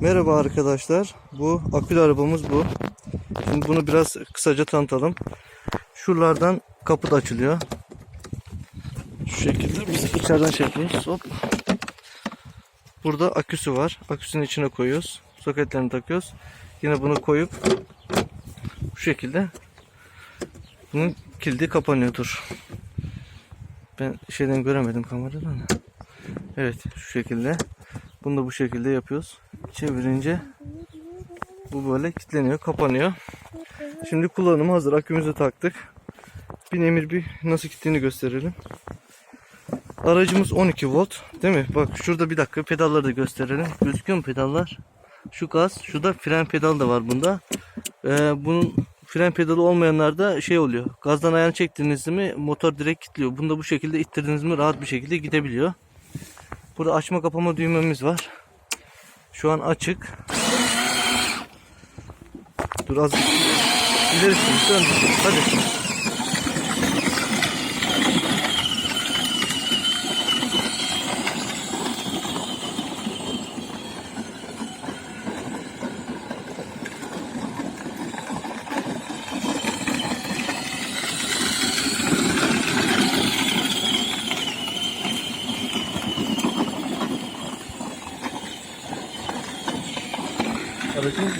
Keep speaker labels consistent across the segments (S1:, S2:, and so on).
S1: Merhaba arkadaşlar. Bu akülü arabamız bu. Şimdi bunu biraz kısaca tanıtalım. Şuralardan kapı da açılıyor. Şu şekilde biz içeriden çekiyoruz. Hop. Burada aküsü var. Aküsünün içine koyuyoruz. Soketlerini takıyoruz. Yine bunu koyup bu şekilde bunun kilidi kapanıyordur. Ben şeyden göremedim kameradan. Evet şu şekilde. Bunu da bu şekilde yapıyoruz. Çevirince bu böyle kilitleniyor, kapanıyor. Şimdi kullanıma hazır. Akümüzü taktık. Bir emir bir nasıl gittiğini gösterelim. Aracımız 12 volt. Değil mi? Bak şurada bir dakika pedalları da gösterelim. Gözüküyor mu pedallar? Şu gaz, şu da fren pedalı da var bunda. Ee, bunun fren pedalı olmayanlarda şey oluyor. Gazdan ayağını çektiğiniz mi motor direkt kilitliyor. Bunda bu şekilde ittirdiğiniz mi rahat bir şekilde gidebiliyor. Burada açma kapama düğmemiz var. Şu an açık. Dur az ileri sür, dön. Hadi. Aracın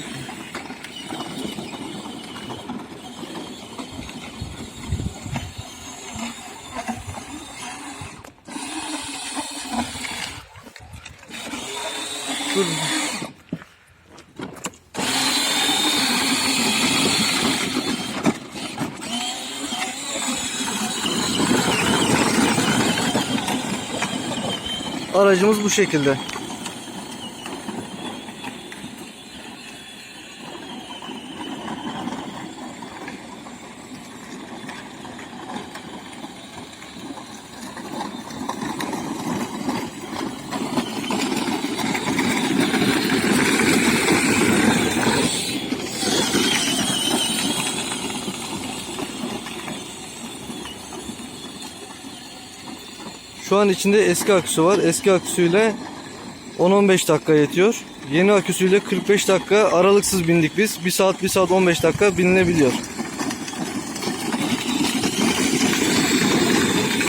S1: Dur. Aracımız bu şekilde. Şu an içinde eski aküsü var. Eski aküsüyle 10-15 dakika yetiyor. Yeni aküsüyle 45 dakika aralıksız bindik biz. 1 saat 1 saat 15 dakika binilebiliyor.